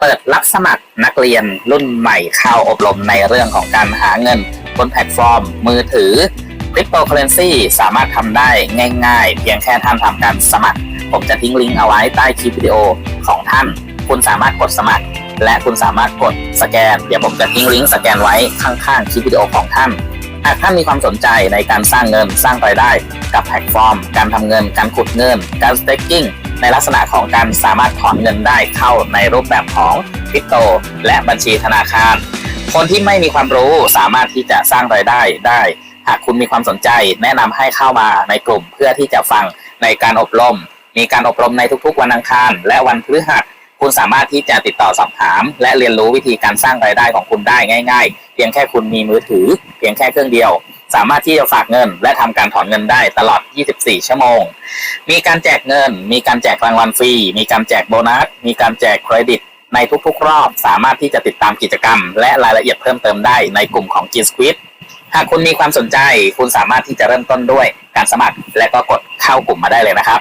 เปิดรับสมัครนักเรียนรุ่นใหม่เข้าอบรมในเรื่องของการหาเงิน บนแพลตฟอร์ม มือถือคริปโตเคอเรนซีสามารถทำได้ง่าย ๆ เพียงแค่ท่านทำการสมัคร ผมจะทิ้งลิงก์เอาไว้ใต้คลิปวิดีโอของท่าน คุณสามารถกดสมัคร และคุณสามารถกดสแกน เดี๋ยวผมจะทิ้งลิงก์สแกนไว้ข้างๆคลิปวิดีโอของท่านหากท่านมีความสนใจในการสร้างเงินสร้างรายได้ กับแพลตฟอร์ม การทำเงิน การขุดเงิน การสเต็กกิ้ง ในลักษณะของการสามารถถอนเงินได้เข้าในรูปแบบของคริปโต และบัญชีธนาคาร คนที่ไม่มีความรู้สามารถที่จะสร้างรายได้ได้ หากคุณมีความสนใจ แนะนำให้เข้ามาในกลุ่มเพื่อที่จะฟังในการอบรม มีการอบรมในทุกๆ วันอังคาร และวันพฤหัสคุณสามารถที่จะติดต่อสอบถาม และเรียนรู้วิธีการสร้างรายได้ของคุณได้ง่าย ๆ เพียงแค่คุณมีมือถือ เพียงแค่เครื่องเดียว สามารถที่จะฝากเงิน และทำการถอนเงินได้ตลอด 24 ชั่วโมง มีการแจกเงิน มีการแจกรางวัลฟรี มีการแจกโบนัส มีการแจกเครดิตในทุกๆ รอบ สามารถที่จะติดตามกิจกรรม และรายละเอียดเพิ่มเติมได้ในกลุ่มของ G Squid หากคุณมีความสนใจ คุณสามารถที่จะเริ่มต้นด้วยการสมัคร และก็กดเข้ากลุ่มมาได้เลยนะครับ